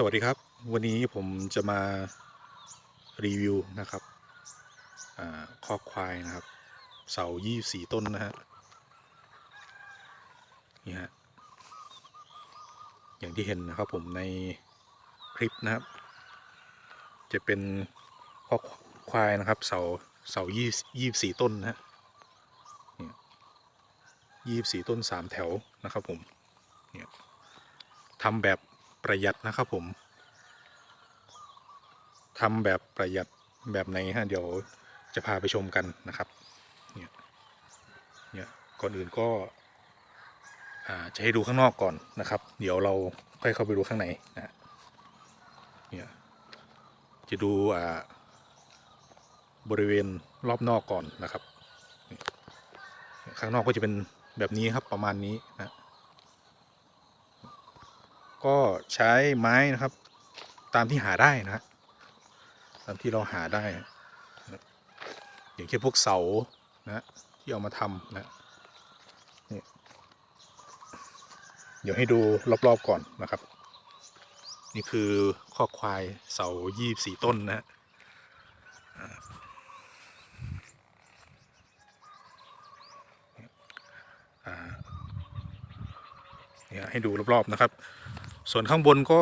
สวัสดีครับ วันนี้ผมจะมารีวิวนะครับอคอควายนะครับ เสายี่สี่ต้นนะฮะนี่ฮะอย่างที่เห็นนะครับผมในคลิปนะครับ จะเป็นคอควายนะครับ เสาเสายี่ยี่สี่ต้นนะฮะยี่สี่ต้นสามแถวนะครับผมเนี่ยทำแบบ ประหยัดนะครับผมทำแบบประหยัดแบบไหนฮะเดี๋ยวจะพาไปชมกันนะครับเนี่ยเนี่ยก่อนอื่นก็จะให้ดูข้างนอกก่อนนะครับ เดี๋ยวเราค่อยเข้าไปดูข้างในนะเนี่ยจะดูบริเวณรอบนอกก่อนนะครับ ข้างนอกก็จะเป็นแบบนี้ครับประมาณนี้นะ ก็ใช้ไม้นะครับ ตามที่หาได้นะฮะตามที่เราหาได้นะอย่างเช่นพวกเสานะที่เอามาทำนะนี่เดี๋ยวให้ดูรอบๆก่อนนะครับ นี่คือข้อควายเสายี่สี่ต้นนะฮะเนี่ยให้ดูรอบ ๆ นะครับ ส่วนข้างบนก็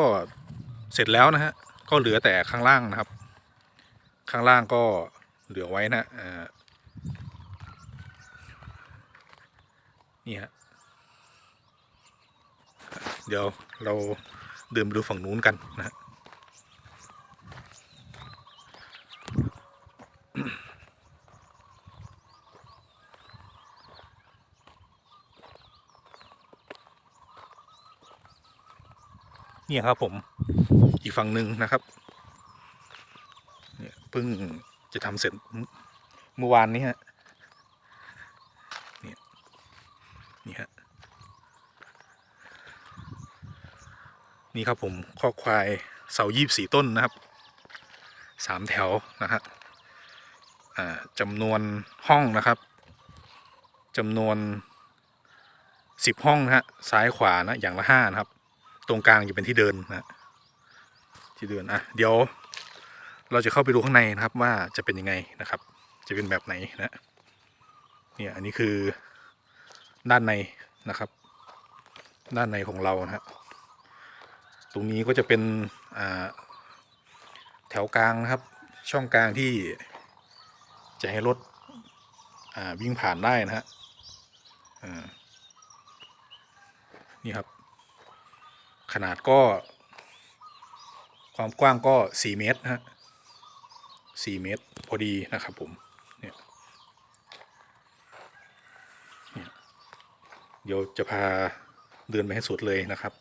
เสร็จแล้วนะฮะก็เหลือแต่ข้างล่างนะครับ ข้างล่างก็เหลือไว้นะอ่านี่ฮะเดี๋ยวเราเดินไปดูฝั่งนู้นกันนะฮะ เนี่ยครับผมอีกฝั่งหนึ่งนะครับเนี่ยเพิ่งจะทำเสร็จเมื่อวานนี้ฮะเนี่ยนี่ฮะนี่ครับผมข้อควายเสายี่สี่ต้นนะครับสามแถวนะฮะจำนวนห้องนะครับจำนวนสิบห้องนะฮะซ้ายขวานะอย่างละห้านะครับ ตรงกลางจะเป็นที่เดินนะที่เดินอะเดี๋ยว เราจะเข้าไปดูข้างในนะครับว่าจะเป็นยังไงนะครับ จะเป็นแบบไหนนะเนี่ยอันนี้คือด้านในนะครับ ด้านในของเรานะฮะตรงนี้ก็จะเป็นอ่าแถวกลางนะครับ ช่องกลางที่จะให้รถวิ่งผ่านได้นะฮะนี่ครับ ขนาดก็ ความกว้างก็4เมตรนะฮะ4เมตร พอดีนะครับผมเนี่ยเดี๋ยวจะพาเดินไปให้สุดเลยนะครับ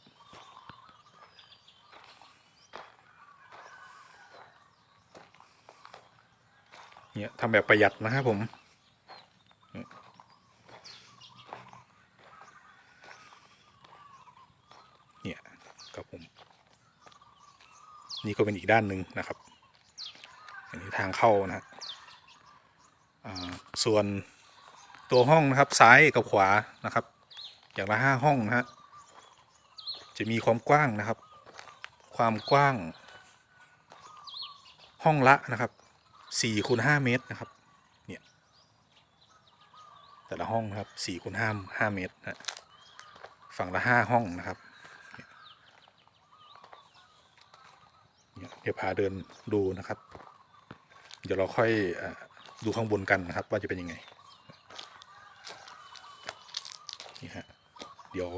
เนี่ยทำแบบประหยัดนะครับผม เนี่ย ครับผมนี่ก็เป็นอีกด้านหนึ่งนะครับ อันนี้ทางเข้านะส่วนตัวห้องนะครับซ้ายกับขวานะครับ อย่างละห้าห้องนะฮะจะมีความกว้างนะครับ ความกว้างห้องละนะครับสี่คูณห้าเมตรนะครับเนี่ยแต่ละห้องนะครับสี่คูณห้าห้าเมตรนะฝั่งละห้าห้องนะครับ เดี๋ยวพาเดินดูนะครับ เดี๋ยวเราค่อยอดูข้างบนกันนะครับ ว่าจะเป็นยังไงนี่ฮะเดี๋ยว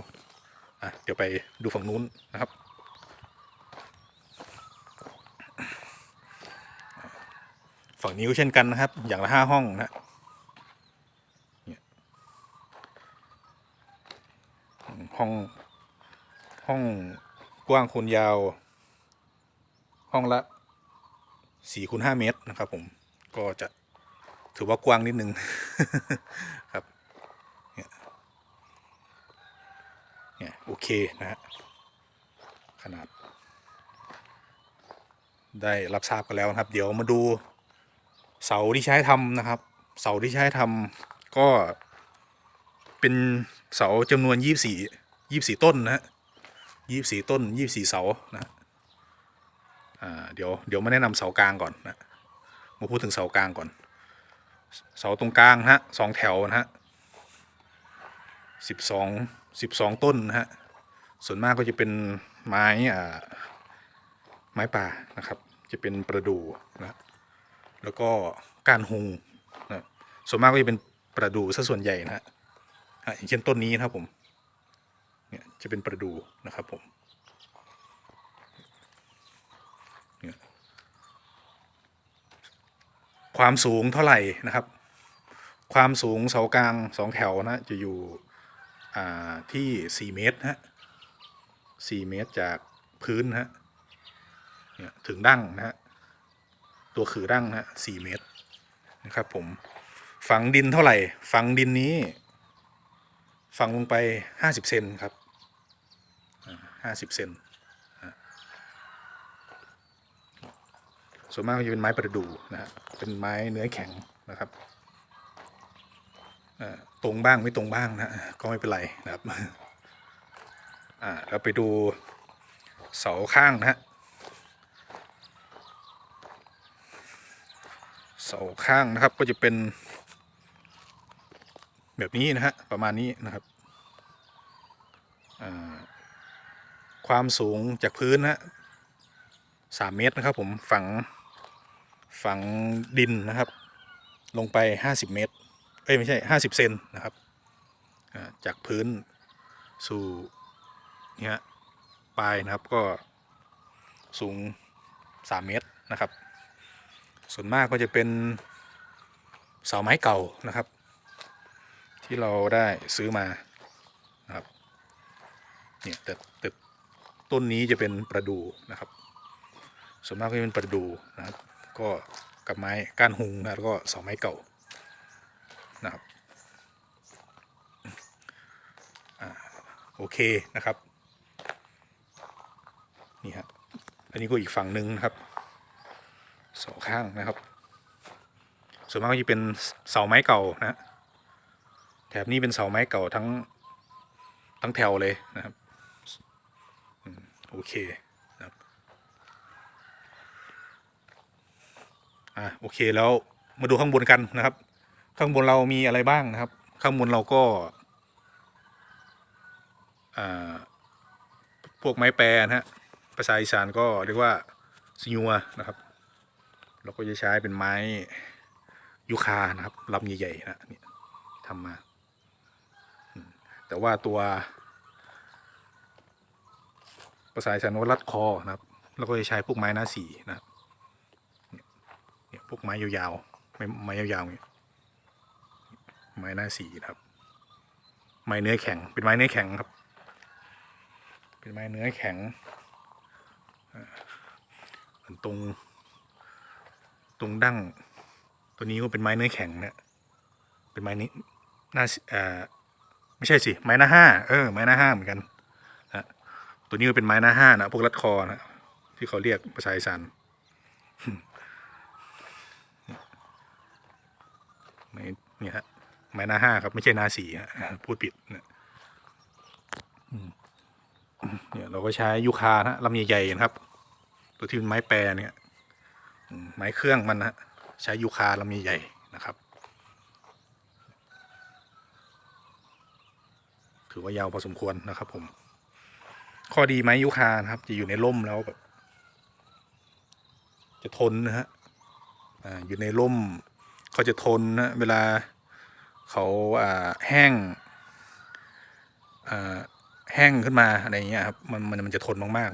อะเดี๋ยวไปดูฝั่งนู้นนะครับฝั่งนี้ก็เช่นกันนะครับ อย่างละห้าห้องนะฮะห้องห้องกว้างคูณยาว ห้องละสี่คูณห้าเมตรนะครับผมก็จะถือว่ากว้างนิดนึงครับเนี่ยโอเคนะฮะขนาด ได้รับทราบกันแล้วนะครับ เดี๋ยวมาดูเสาที่ใช้ทำนะครับ เสาที่ใช้ทำก็เป็นเสาจำนวนยี่สี่ยี่สี่ต้นนะฮะยี่สี่ต้นยี่สี่เสานะ เดี๋ยวเดี๋ยวมาแนะนำเสากลางก่อนนะมาพูดถึงเสากลางก่อน เสาตรงกลางฮะสองแถวนะฮะสิบสองสิบสองต้นนะฮะส่วนมากก็จะเป็นไม้อ่าไม้ป่านะครับจะเป็นประดู่นะแล้วก็กานฮงนะส่วนมากก็จะเป็นประดู่ซะส่วนใหญ่นะฮะอะอย่างเช่นต้นนี้นะครับผมเนี่ยจะเป็นประดู่นะครับผม ความสูงเท่าไหร่นะครับ ความสูงเสากลางสองแถวนะจะอยู่ที่สี่เมตรนะฮะสี่เมตรจากพื้นนะฮะเนี่ยถึงดั้งนะฮะตัวขือดั้งนะฮะสี่เมตรนะครับผมฝังดินเท่าไหร่ ฝังดินนี้ ฝังลงไปห้าสิบเซนครับห้าสิบเซน ส่วนมากก็จะเป็นไม้ประดู่นะฮะเป็นไม้เนื้อแข็งนะครับอ่อตรงบ้างไม่ตรงบ้างนะก็ไม่เป็นไรนะครับอ่าเราไปดูเสาข้างนะฮะเสาข้างนะครับก็จะเป็น แบบนี้นะฮะประมาณนี้นะครับอ่าความสูงจากพื้นนะฮะสามเมตรนะครับผม ฝัง ฝังดินนะครับ ลงไป 50 เมตร เอ้ย ไม่ใช่ 50 เซนนะครับ จากพื้นสู่เนี่ยปลายนะครับก็สูง 3 เมตรนะครับ ส่วนมากก็จะเป็นเสาไม้เก่านะครับ ที่เราได้ซื้อมานะครับเนี่ยแต่แต่ต้นนี้จะเป็นประดูนะครับ ส่วนมากก็จะเป็นประดูนะครับ ก็กับไม้ก้านหุงนะแล้วก็เสาไม้เก่านะครับอโอเคนะครับนี่ฮะอันนี้ก็อีกฝั่งหนึ่งนะครับสองข้างนะครับ ส่วนมากก็จะเป็นเสาไม้เก่านะแถบนี้เป็นเสาไม้เก่าทั้งทั้งแถวเลยนะครับโอเคนะครับ อะโอเคแล้วมาดูข้างบนกันนะครับ ข้างบนเรามีอะไรบ้างนะครับ ข้างบนเราก็อ่าพวกไม้แปรนะฮะภาษาอีสานก็เรียกว่าซิญัวนะครับ เราก็จะใช้เป็นไม้ยูคานะครับลำใหญ่ๆนะเนี่ยทำมา แต่ว่าตัวภาษาอีสานว่ารัดคอนะครับเราก็จะใช้พวกไม้หน้าสีนะครับ พวกไม้ยาวๆไม้ไม้ยาวๆเนี่ยไม้หน้าสีครับ ไม้เนื้อแข็ง เป็นไม้เนื้อแข็งครับ เป็นไม้เนื้อแข็งตรง ตรงดั้ง ตัวนี้ก็เป็นไม้เนื้อแข็งนะเป็นไม้นี้หน้าสีอ่าไม่ใช่สิ ไม้หน้าห้าเออ ไม้หน้าห้าเหมือนกันนะตัวนี้ก็เป็นไม้หน้าห้านะพวกรัดคอนะที่เขาเรียกภาษาอีสาน ไม้เนี่ยฮะไม้หน้าห้าครับไม่ใช่หน้าสี่ฮะพูดผิดเนี่ยเนี่ยเราก็ใช้ยูคานะลำใหญ่ๆนะครับ ตัวที่เป็นไม้แปรเนี่ยไม้เครื่องมันนะใช้ยูคาลำใหญ่ๆนะครับ ถือว่ายาวพอสมควรนะครับผมข้อดีไม้ยูคานะครับ จะอยู่ในร่มแล้วแบบ จะทนนะฮะอ่าอยู่ในร่ม เขาจะทนนะเวลาเขาอ่าแห้งอแห้งขึ้นมาอะไรอย่างเงี้ยครับมันมันมันจะทนมาก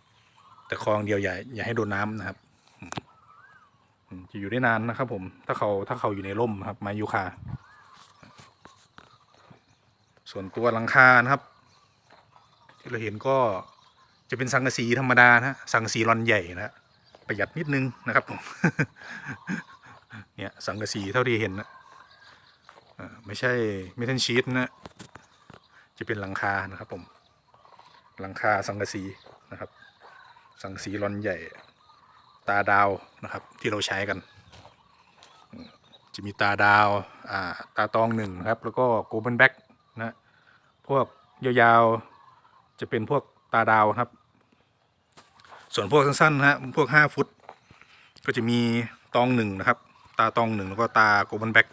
ๆ แต่คลองเดียวอย่าอย่าให้โดนน้ำนะครับจะอยู่ได้นานนะครับ ผม ถ้าเขาถ้าเขาอยู่ในร่มครับไม้ยูคาส่วนตัวหลังคานะครับ ที่เราเห็นก็จะเป็นสังกะสีธรรมดานะฮะสังกะสีรอนใหญ่นะฮะประหยัดนิดนึงนะครับผม เนี่ยสังกะสีเท่าที่เห็นนะไม่ใช่ไม่ทันชีตนะ จะเป็นหลังคานะครับผม หลังคาสังกะสีนะครับ สังกะสีรอนใหญ่ ตาดาวนะครับ ที่เราใช้กัน จะมีตาดาวาตาตองหนึ่งครับ แล้วก็โกลเบนแบ็กนะพวกยาวๆจะเป็นพวกตาดาวครับ ส่วนพวกสั้นๆนะฮะพวก 5 ฟุต ก็จะมีตองหนึ่งนะครับ ตาตองหนึ่งแล้วก็ตาโกลบอลแบ็ก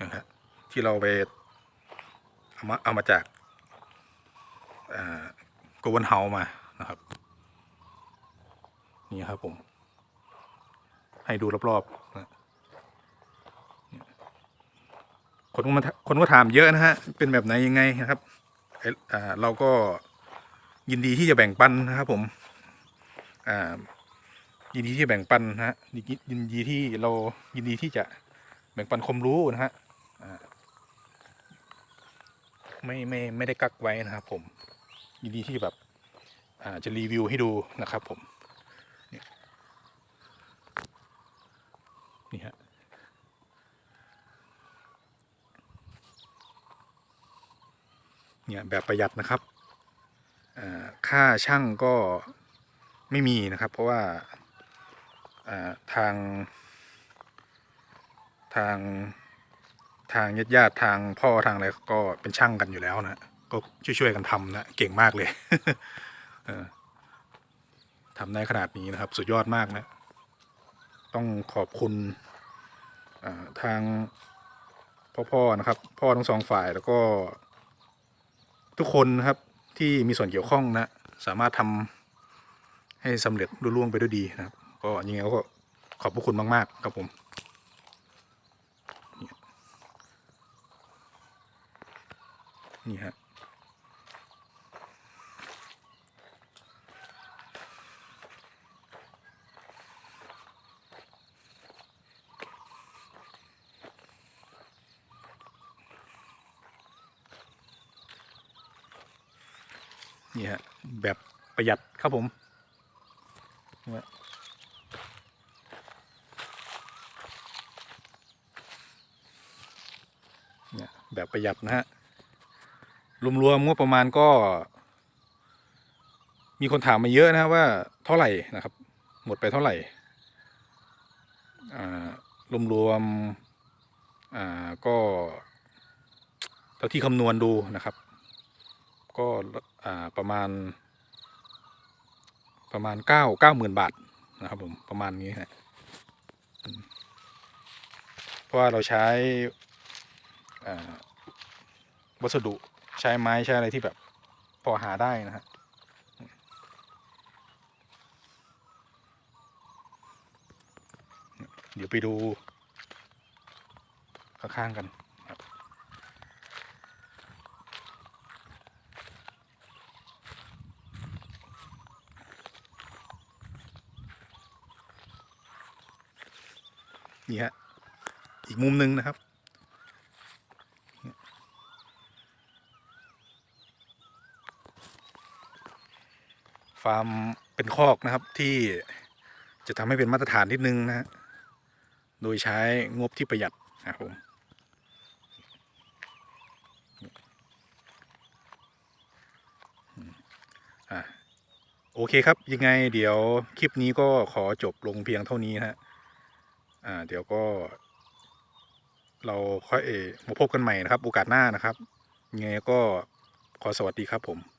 นะครับที่เราไปเอามาเอามาจากโกลบอลเฮามานะครับ นี่ครับผม ให้ดูรอบๆนะคนก็มาคนก็ถามเยอะนะฮะ เป็นแบบไหนยังไงนะครับเเราก็ยินดีที่จะแบ่งปันนะครับผม อ่า ยินดีที่แบ่งปันนะฮะยินดีที่เรายินดีที่จะแบ่งปันความรู้นะฮะไม่ไม่ไม่ได้กักไว้นะครับ ผม ยินดีที่แบบจะรีวิวให้ดูนะครับ ผมเนี่ยนี่ฮะเนี่ยแบบประหยัดนะครับค่าช่างก็ไม่มีนะครับ เพราะว่า ทาง ทางทางญาติญาติทางพ่อทางอะไรก็เป็นช่างกันอยู่แล้วนะก็ช่วยๆกันทำนะเก่งมากเลยทำได้ขนาดนี้นะครับ สุดยอดมากนะ ต้องขอบคุณทางพ่อๆนะครับ พ่อทั้งสองฝ่ายแล้วก็ ทุกคนนะครับที่มีส่วนเกี่ยวข้องนะ สามารถทำให้สำเร็จรุ่ล่วงไปด้วยดีนะครับ ก็ยังไงก็ขอบพระคุณมาก ๆ ครับผมนี่ฮะนี่ฮะแบบประหยัดครับผมนี่ฮะเนี่ย แบบประหยัดนะฮะรวมๆงบประมาณก็ มีคนถามมาเยอะนะว่าเท่าไหร่นะครับ หมดไปเท่าไหร่อ่ารวมๆอ่าก็เท่าที่คำนวณดูนะครับ ก็ประมาณ ประมาณเก้าเก้าหมื่นบาทนะครับผมประมาณนี้ฮะเพราะว่าเราใช้ วัสดุใช้ไม้ใช้อะไรที่แบบพอหาได้นะฮะเดี๋ยวไปดูข้างๆกันนี่ฮะอีกมุมหนึ่งนะครับ ฟาร์มเป็นคอกนะครับที่จะทำให้เป็นมาตรฐานนิดนึงนะฮะโดยใช้งบที่ประหยัดนะครับผมอืมอะโอเคครับ ยังไงเดี๋ยวคลิปนี้ก็ขอจบลงเพียงเท่านี้นะฮะอ่า เดี๋ยวก็ เราค่อยมาพบกันใหม่นะครับ โอกาสหน้านะครับยังไงก็ขอสวัสดีครับผม